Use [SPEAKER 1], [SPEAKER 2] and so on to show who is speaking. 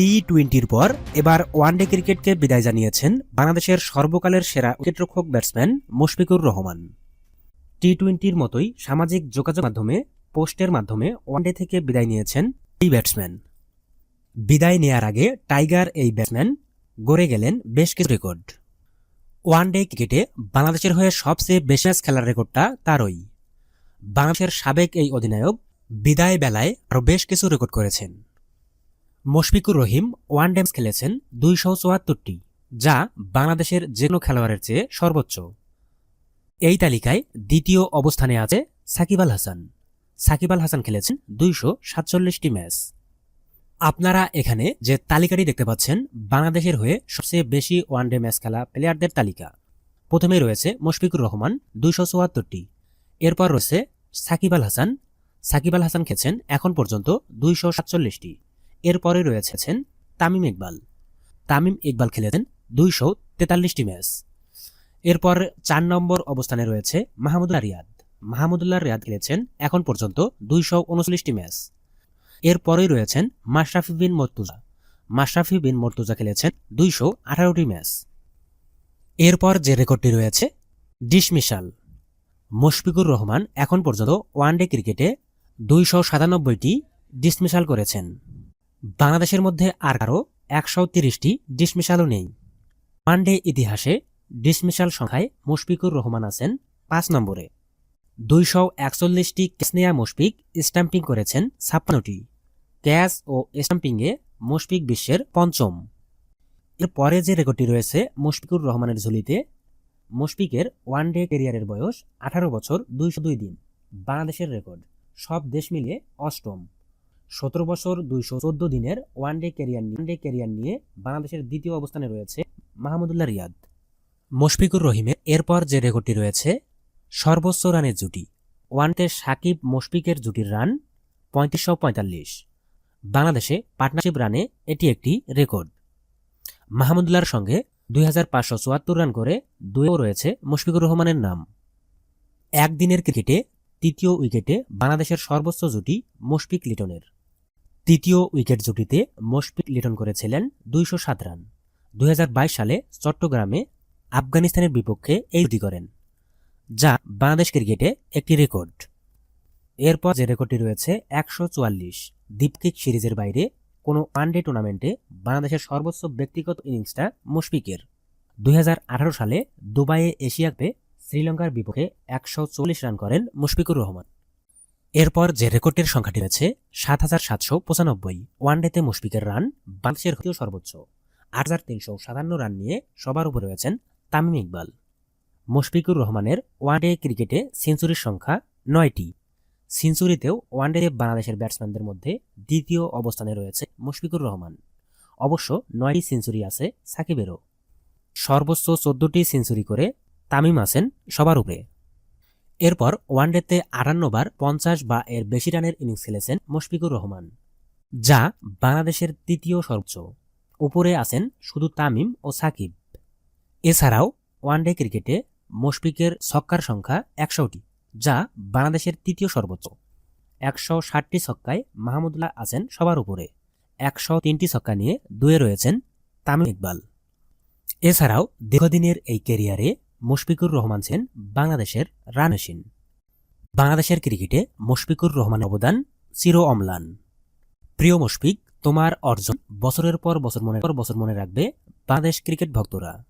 [SPEAKER 1] টি টোয়েন্টির পর এবার ওয়ানডে ক্রিকেটকে বিদায় জানিয়েছেন বাংলাদেশের সর্বকালের সেরা উইকেটরক্ষক ব্যাটসম্যান মুশফিকুর রহমান। টি টোয়েন্টির মতোই সামাজিক যোগাযোগ মাধ্যমে, পোস্টের মাধ্যমে ওয়ানডে থেকে বিদায় নিয়েছেন এই ব্যাটসম্যান। বিদায় নেয়ার আগে টাইগার এই ব্যাটসম্যান গড়ে গেলেন বেশ কিছু রেকর্ড। ওয়ানডে ক্রিকেটে বাংলাদেশের হয়ে সবচেয়ে বেশি ম্যাচ খেলার রেকর্ডটা তারই। বাংলাদেশের সাবেক এই অধিনায়ক বিদায় বেলায় আরও বেশ কিছু রেকর্ড করেছেন। মুশফিকুর রহিম ওয়ান ডেমস খেলেছেন দুইশো চুয়াত্তরটি, যা বাংলাদেশের যে কোনো খেলোয়াড়ের চেয়ে সর্বোচ্চ। এই তালিকায় দ্বিতীয় অবস্থানে আছে সাকিব আল হাসান। সাকিব আল হাসান খেলেছেন দুইশো সাতচল্লিশটি ম্যাচ। আপনারা এখানে যে তালিকাটি দেখতে পাচ্ছেন, বাংলাদেশের হয়ে সবচেয়ে বেশি ওয়ানডে ম্যাচ খেলা প্লেয়ারদের তালিকা। প্রথমে রয়েছে মুশফিকুর রহমান, দুইশো চুয়াত্তরটি। এরপর রয়েছে সাকিব আল হাসান। সাকিব আল হাসান খেছেন এখন পর্যন্ত দুইশো সাতচল্লিশটি। এরপরে রয়েছেন তামিম ইকবাল। তামিম ইকবাল খেলেছেন দুইশো তেতাল্লিশটি ম্যাচ। এরপর চার নম্বর অবস্থানে রয়েছে মাহমুদুল্লাহ রিয়াদ। মাহমুদুল্লাহ রিয়াদ খেলেছেন এখন পর্যন্ত দুইশো উনচল্লিশটি ম্যাচ। এরপরেই রয়েছেন মাশরাফি বিন মর্তুজা। মাশরাফি বিন মর্তুজা খেলেছেন দুইশো আঠারোটি ম্যাচ। এরপর যে রেকর্ডটি রয়েছে ডিসমিশাল মুশফিকুর রহমান এখন পর্যন্ত ওয়ানডে ক্রিকেটে দুইশো সাতানব্বইটি ডিসমিশাল করেছেন। বাংলাদেশের মধ্যে আর কারও একশো তিরিশটি ডিসমিশালও নেই। ওয়ানডে ইতিহাসে ডিসমিশাল সংখ্যায় মুশফিকুর রহমান আছেন পাঁচ নম্বরে। দুইশো একচল্লিশটি ক্যাসনেয়া মুশফিক স্ট্যাম্পিং করেছেন ছাপ্পান্নটি। ক্যাচ ও স্ট্যাম্পিংয়ে মুশফিক বিশ্বের পঞ্চম। এর পরে যে রেকর্ডটি রয়েছে মুশফিকুর রহমানের ঝুলিতে, মুশফিকের ওয়ানডে কেরিয়ারের বয়স আঠারো বছর দুইশো দুই দিন। বাংলাদেশের রেকর্ড সব দেশ মিলিয়ে অষ্টম। সতেরো বছর দুইশো চোদ্দ দিনের one day career one day career নিয়ে বাংলাদেশের দ্বিতীয় অবস্থানে রয়েছে মাহমুদুল্লাহ রিয়াদ। মুশফিকুর রহিমের এরপর যে রেকর্ডটি রয়েছে, সর্বোচ্চ রানের জুটি। ওয়ানডে সাকিব মুশফিকের জুটির রান পঁয়ত্রিশশো পঁয়তাল্লিশ। বাংলাদেশে পার্টনারশিপ রানে এটি একটি রেকর্ড। মাহমুদুল্লাহর সঙ্গে দুই হাজার পাঁচশো চুয়াত্তর রান করে দুয়েও রয়েছে মুশফিকুর রহমানের নাম। একদিনের ক্রিকেটে, তৃতীয় উইকেটে বাংলাদেশের সর্বোচ্চ জুটি মুশফিক লিটনের। তৃতীয় উইকেট জুটিতে মুশফিক লিটন করেছিলেন দুইশো সাত রান। দুই হাজার বাইশ সালে চট্টগ্রামে আফগানিস্তানের বিপক্ষে এই জুটি করেন যা বাংলাদেশ ক্রিকেটে একটি রেকর্ড। এরপর যে রেকর্ডটি রয়েছে, একশো চুয়াল্লিশ দীপকিক সিরিজের বাইরে কোনো ওয়ানডে টুর্নামেন্টে বাংলাদেশের সর্বোচ্চ ব্যক্তিগত ইনিংসটা মুশফিকের। দুই হাজার আঠারো সালে দুবাইয়ে এশিয়া কাপে শ্রীলঙ্কার বিপক্ষে একশো চল্লিশ রান করেন মুশফিকুর রহমান। এরপর যে রেকর্ডের সংখ্যাটি রয়েছে, সাত হাজার সাতশো পঁচানব্বই। ওয়ান ওয়ানডেতে মুশফিকের রান বাংলাদেশের হতেও সর্বোচ্চ। আট হাজার তিনশো সাতান্ন রান নিয়ে সবার উপরে রয়েছেন তামিম ইকবাল। মুশফিকুর রহমানের ওয়ানডে ক্রিকেটে সেঞ্চুরির সংখ্যা নয়টি। সেঞ্চুরিতেও ওয়ানডে বাংলাদেশের ব্যাটসম্যানদের মধ্যে দ্বিতীয় অবস্থানে রয়েছে মুশফিকুর রহমান। অবশ্য নয়টি সেঞ্চুরি আছে সাকিবেরও। সর্বোচ্চ চোদ্দটি সেঞ্চুরি করে তামিম আছেন সবার উপরে। এরপর ওয়ানডেতে আটান্নবার পঞ্চাশ বা এর বেশি রানের ইনিংস খেলেছেন মুশফিকুর রহমান, যা বাংলাদেশের তৃতীয় সর্বোচ্চ। উপরে আছেন শুধু তামিম ও সাকিব। এছাড়াও ওয়ানডে ক্রিকেটে মুশফিকের ছক্কার সংখ্যা একশোটি, যা বাংলাদেশের তৃতীয় সর্বোচ্চ। একশো ষাটটি ছক্কায় মাহমুদুল্লাহ আছেন সবার উপরে। একশো তিনটি ছক্কা নিয়ে দুয়ে রয়েছেন তামিম ইকবাল। এছাড়াও দীর্ঘদিনের এই ক্যারিয়ারে মুশফিকুর রহমান ছিলেন বাংলাদেশের রান মেশিন। বাংলাদেশের ক্রিকেটে মুশফিকুর রহমানের অবদান চির অম্লান। প্রিয় মুশফিক, তোমার অর্জন বছরের পর বছর মনে পর বছর মনে রাখবে বাংলাদেশ ক্রিকেট ভক্তরা।